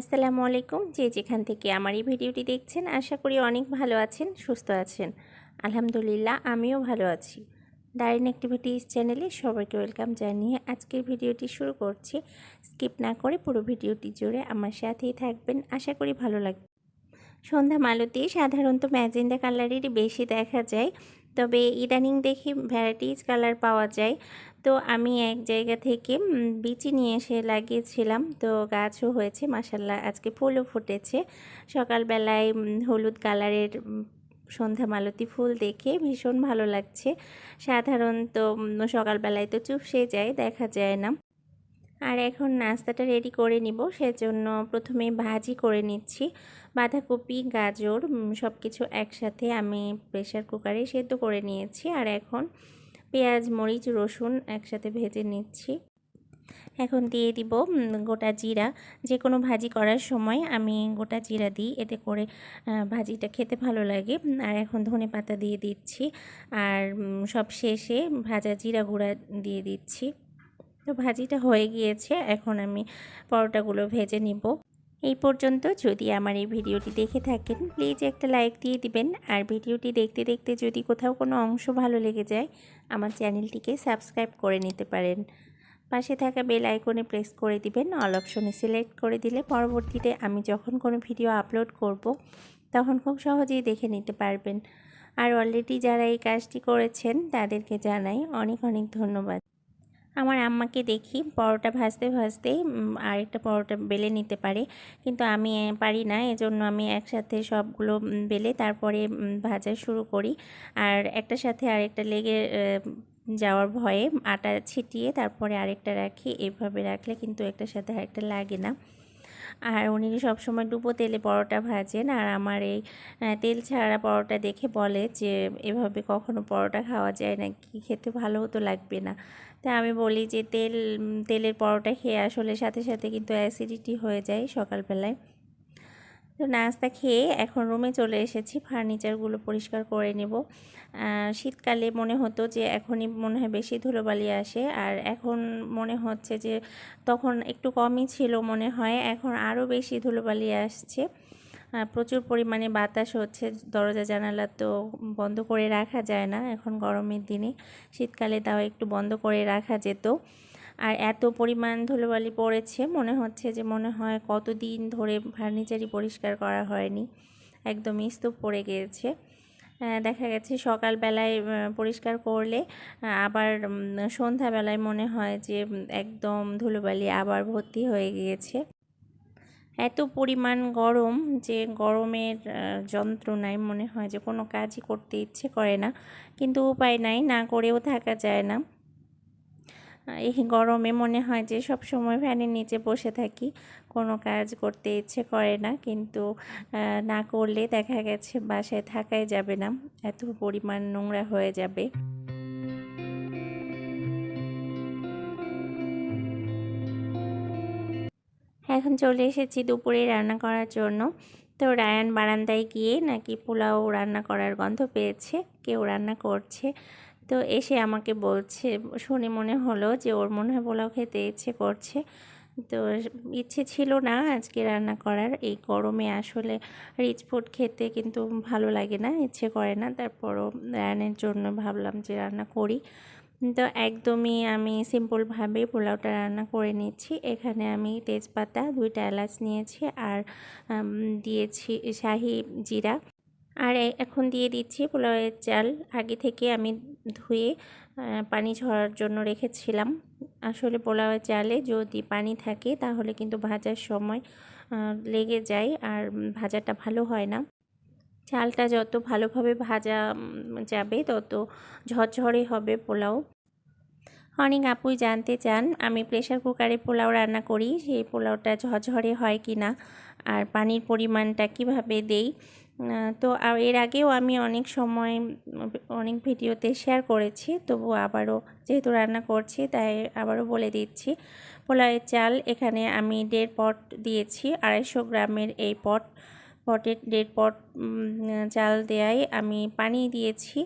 আসসালামু আলাইকুম। যে যেখান থেকে আমার এই ভিডিওটি দেখছেন, আশা করি অনেক ভালো আছেন, সুস্থ আছেন। আলহামদুলিল্লাহ, আমিও ভালো আছি। দারিন অ্যাক্টিভিটিস চ্যানেলে সবাইকে ওয়েলকাম জানিয়ে আজকের ভিডিওটি শুরু করছি। স্কিপ না করে পুরো ভিডিওটি জুড়ে আমার সাথেই থাকবেন। আশা করি ভালো লাগবে। সন্ধ্যা মালতি, সাধারণত ম্যাজেন্ডা কালারেরই বেশি দেখা যায়। তবে ইদানিং দেখি ভ্যারাইটিস কালার পাওয়া যায়। তো আমি এক জায়গা থেকে বিচি নিয়ে এসে লাগিয়েছিলাম। তো গাছও হয়েছে মাসাল্লাহ আজকে ফুলও ফুটেছে। সকালবেলায় হলুদ কালারের সন্ধ্যা মালতী ফুল দেখে ভীষণ ভালো লাগছে। সাধারণত সকালবেলায় তো চুপসে যায়, দেখা যায় না। আর এখন নাস্তাটা রেডি করে নিব। সেজন্য প্রথমে ভাজি করে নিচ্ছি। বাঁধাকপি, গাজর সব কিছু একসাথে আমি প্রেশার কুকারে সেদ্ধ করে নিয়েছি। আর এখন পেঁয়াজ, মরিচ, রসুন একসাথে ভেজে নিচ্ছি। এখন দিয়ে দিব গোটা জিরা। যে কোনো ভাজি করার সময় আমি গোটা জিরা দিই। এতে করে ভাজিটা খেতে ভালো লাগে। আর এখন ধনে পাতা দিয়ে দিচ্ছি। আর সব শেষে ভাজা জিরা গুঁড়া দিয়ে দিচ্ছি। তো ভাজিটা হয়ে গিয়েছে, এখন আমি পরোটাগুলো ভেজে নিব। এই পর্যন্ত যদি আমার এই ভিডিওটি দেখে থাকেন প্লিজ একটা লাইক দিয়ে দিবেন। আর ভিডিওটি দেখতে দেখতে যদি কোথাও কোনো অংশ ভালো লেগে যায়, আমার চ্যানেলটিকে সাবস্ক্রাইব করে নিতে পারেন। পাশে থাকা বেল আইকনে প্রেস করে দিবেন অল অপশনে সিলেক্ট করে দিলে পরবর্তীতে আমি যখন কোনো ভিডিও আপলোড করব, তখন খুব সহজেই দেখে নিতে পারবেন। আর অলরেডি যারা এই কাজটি করেছেন, তাদেরকে জানাই অনেক অনেক ধন্যবাদ। আমার আম্মাকে দেখি পরোটা ভাজতে ভাজতে উম, আরেকটা পরোটা বেলে নিতে পারে। কিন্তু আমি পারি না এজন্য আমি একসাথে সবগুলো বেলে তারপরে ভাজা শুরু করি। আর একটা সাথে আরেকটা লেগে যাওয়ার ভয়ে আটা ছিটিয়ে তারপরে আরেকটা রাখি এভাবে রাখলে কিন্তু একটার সাথে আরেকটা লাগে না। আর উনি সবসময় ডুবো তেলে পরোটা ভাজেন, আর আমার এই তেল ছাড়া পরোটা দেখে বলে যে, এভাবে কখনো পরোটা খাওয়া যায় না, কি খেতে ভালো হতো লাগবে না। তা আমি বলি যে, তেল, তেলের পরোটা খেয়ে আসলে সাথে সাথে কিন্তু অ্যাসিডিটি হয়ে যায় সকালবেলায়। তো নাস্তা খেয়ে এখন রুমে চলে এসেছি। ফার্নিচারগুলো পরিষ্কার করে নেব। শীতকালে মনে হতো যে এখনই মনে হয় বেশি ধুলোবালি আসে। আর এখন মনে হচ্ছে যে তখন একটু কমই ছিল মনে হয়। এখন আরও বেশি ধুলোবালি আসছে। প্রচুর পরিমাণে বাতাস হচ্ছে। দরজা, জানালা তো বন্ধ করে রাখা যায় না এখন গরমের দিনে। শীতকালে তাও একটু বন্ধ করে রাখা যেত। আর এত পরিমাণ ধুলোবালি পড়েছে, মনে হচ্ছে যে মনে হয় কতদিন ধরে ফার্নিচারই পরিষ্কার করা হয়নি। একদম স্তূপ পড়ে গিয়েছে। দেখা গেছে সকালবেলায় পরিষ্কার করলে আবার সন্ধ্যাবেলায় মনে হয় যে একদম ধুলোবালি আবার ভর্তি হয়ে গিয়েছে। এত পরিমাণ গরম যে গরমের যন্ত্রণায় মনে হয় যে কোনো কাজই করতে ইচ্ছে করে না। কিন্তু উপায় নাই, না করেও থাকা যায় না। এই গরমে মনে হয় যে সব সময় ফ্যানের নিচে বসে থাকি। কোনো কাজ করতে ইচ্ছে করে না, কিন্তু না করলে দেখা গেছে বাসায় থাকাই যাবে না। এত পরিমাণ নোংরা হয়ে যাবে। এখন চলে এসেছি দুপুরে রান্না করার জন্য। তো রায়ান বারান্দায় গিয়ে নাকি পোলাও রান্না করার গন্ধ পেয়েছে, কেউ রান্না করছে। তো এসে আমাকে বলছে, শুনে মনে হলো যে ওর মনে হয় পোলাও খেতে ইচ্ছে করছে। তো ইচ্ছে ছিল না আজকে রান্না করার। এই গরমে আসলে রিচ ফুড খেতে কিন্তু ভালো লাগে না, ইচ্ছে করে না। তারপরও রায়ানের জন্য ভাবলাম যে রান্না করি। তো একদমই আমি সিম্পলভাবে পোলাওটা রান্না করে নিচ্ছি। এখানে আমি তেজপাতা, দুইটা এলাচ নিয়েছি আর দিয়েছি শাহি জিরা। আর এখন দিয়ে দিচ্ছি পোলাওয়ের চাল। আগে থেকে আমি ধুয়ে পানি ঝরার জন্য রেখেছিলাম। আসলে পোলাওয়ের চালে যদি পানি থাকে তাহলে কিন্তু ভাজার সময় লেগে যায় আর ভাজাটা ভালো হয় না। চালটা যত ভালোভাবে ভাজা যাবে তত ঝরঝরে হবে পোলাও। অনেক আপুই জানতে চান, আমি প্রেশার কুকারে পোলাও রান্না করি, সেই পোলাওটা ঝরঝরে হয় কি না আর পানির পরিমাণটা কীভাবে দেই? তো এর আগেও আমি অনেক সময় অনেক ভিডিওতে শেয়ার করেছি তবু আবারও যেহেতু রান্না করছি, তাই আবারও বলে দিচ্ছি। পোলাওয়ের চাল এখানে আমি দেড় পট দিয়েছি, আড়াইশো গ্রামের এই পট, পটের দেড় পট চাল দেয়ায় আমি পানি দিয়েছি।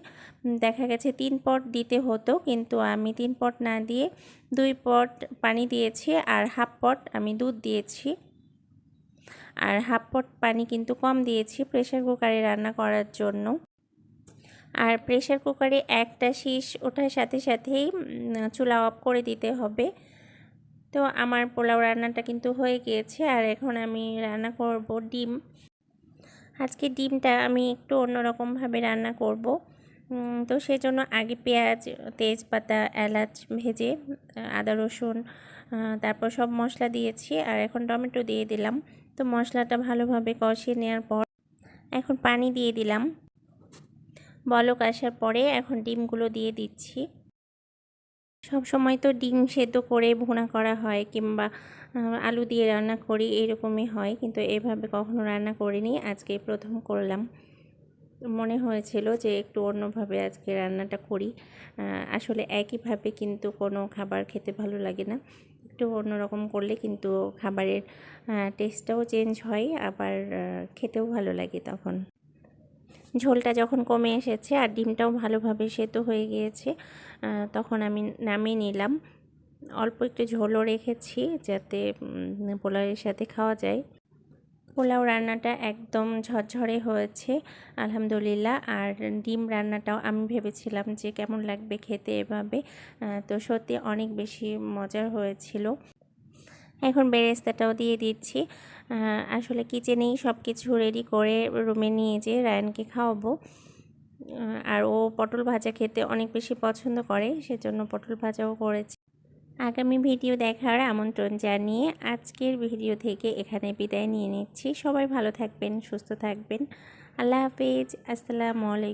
দেখা গেছে তিন পট দিতে হতো, কিন্তু আমি তিন পট না দিয়ে দুই পট পানি দিয়েছি আর হাফ পট আমি দুধ দিয়েছি। আর হাফ পট পানি কিন্তু কম দিয়েছি প্রেশার কুকারে রান্না করার জন্য। আর প্রেশার কুকারে একটা শীষ ওঠার সাথে সাথেই চুলা অফ করে দিতে হবে। তো আমার পোলাও রান্নাটা কিন্তু হয়ে গিয়েছে আর এখন আমি রান্না করব ডিম। আজকে ডিমটা আমি একটু অন্যরকমভাবে রান্না করব। তো সেজন্য আগে পেঁয়াজ, তেজপাতা, এলাচ ভেজে, আদা রসুন তারপর সব মশলা দিয়েছি আর এখন টমেটো দিয়ে দিলাম। তো মশলাটা ভালোভাবে কষিয়ে নেওয়ার পর এখন পানি দিয়ে দিলাম। বলক আসার পরে এখন ডিমগুলো দিয়ে দিচ্ছি। সব সময় তো ডিম সেদ্ধ করে ভুনা করা হয় কিংবা আলু দিয়ে রান্না করি এরকমই হয়, কিন্তু এভাবে কখনো রান্না করিনি, আজকে প্রথম করলাম। মনে হয়েছিল যে একটু অন্যভাবে আজকে রান্নাটা করি। আসলে একইভাবে কিন্তু কোনো খাবার খেতে ভালো লাগে না। একটু অন্যরকম করলে কিন্তু খাবারের টেস্টটাও চেঞ্জ হয়, আবার খেতেও ভালো লাগে তখন। ঝোলটা যখন কমে এসেছে আর ডিমটাও ভালোভাবে সেদ্ধ হয়ে গিয়েছে তখন আমি নামিয়ে নিলাম। অল্প একটু ঝোলও রেখেছি যাতে পোলাওয়ের সাথে খাওয়া যায়। পোলাও রান্নাটা একদম ঝরঝরে হয়েছে, আলহামদুলিল্লাহ। আর ডিম রান্নাটাও আমি ভেবেছিলাম যে কেমন লাগবে খেতে এভাবে তো সত্যি অনেক বেশি মজার হয়েছিল। এখন বেরেস্তাটাও দিয়ে দিচ্ছি। আসলে কিচেনেই সব কিছু রেডি করে রুমে নিয়ে যেয়ে রায়নকে খাওয়াবো। আর ও পটল ভাজা খেতে অনেক বেশি পছন্দ করে, সেজন্য পটল ভাজাও করেছে। আগামী ভিডিও দেখার আমন্ত্রণ জানিয়ে আজকের ভিডিও থেকে এখানে বিদায় নিয়ে নিচ্ছি। সবাই ভালো থাকবেন, সুস্থ থাকবেন। আল্লাহ হাফেজ। আসসালামু আলাইকুম।